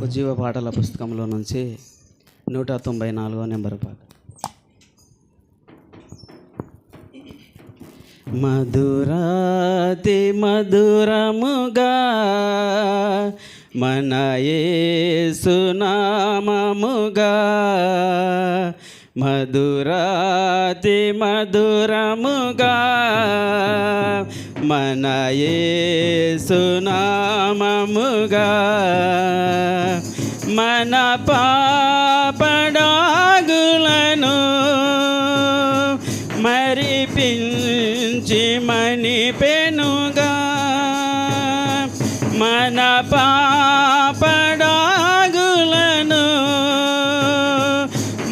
ఉజ్జీవ పాటల పుస్తకంలో నుంచి నూట తొంభై నాలుగో నెంబర్ పాట మధురాతి మధురముగా మన సునామముగా మధురాతి మధురముగా మన యేసునామముగా మన పాపడాగులను మరిపించి మణి పెనుగా మన పాపడాగులను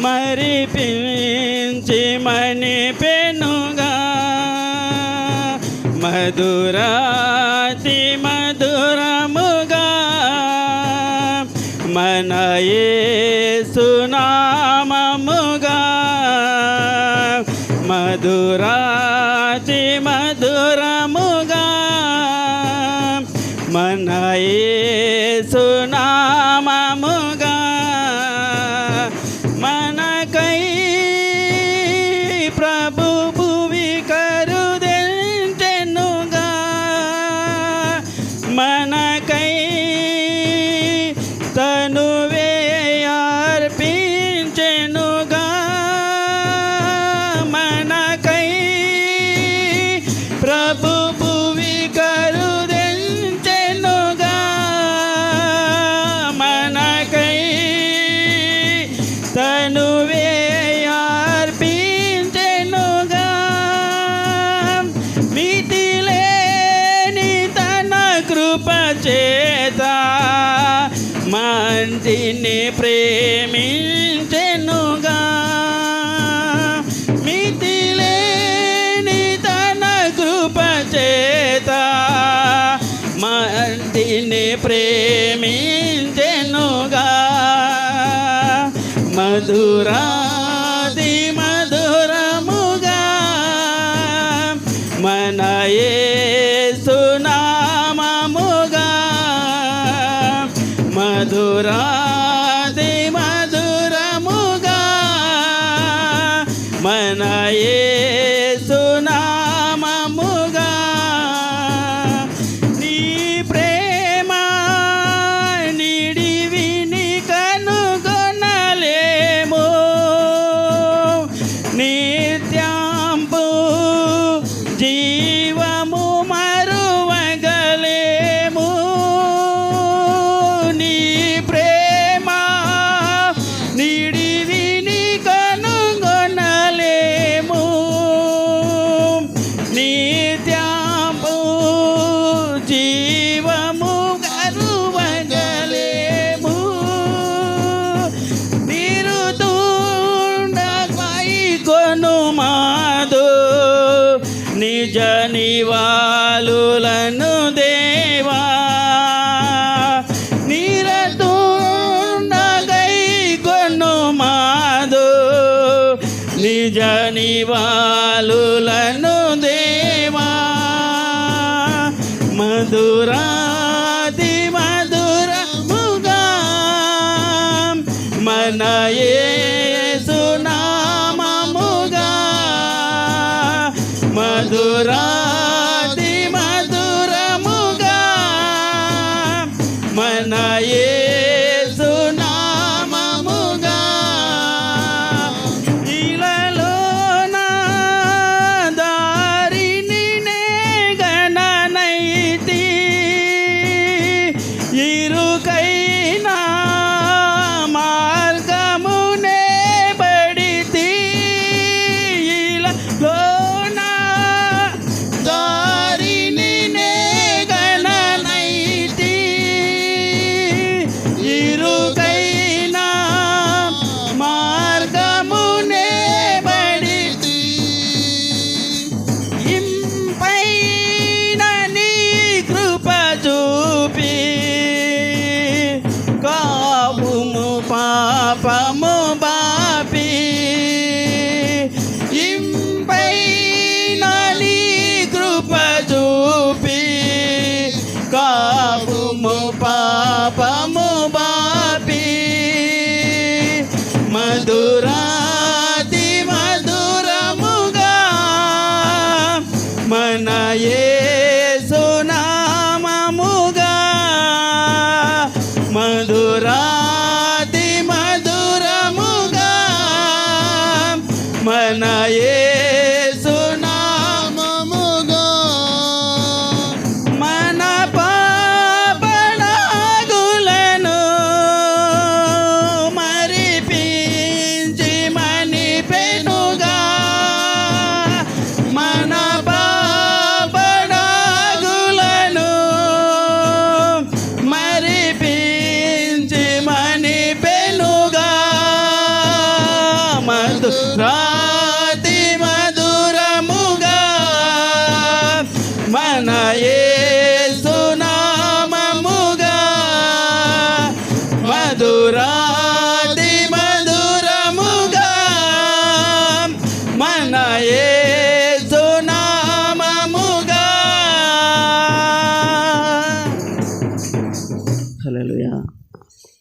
మరిపించి మణి పెనుగా మధురాతి మధురముగా మనయే సునామముగా మధురాతి మధురముగా మనయే యేసునామముగా కృపచేత చేత ప్రేమించెనుగా. మితిలేని తన కృపచేత చేత ప్రేమించెనుగా. మధురాది మధురముగా మనయే నిజ నివాళులను దేవా నిరతుండకై కొనుమాదు నిజ నివాళులను పాపము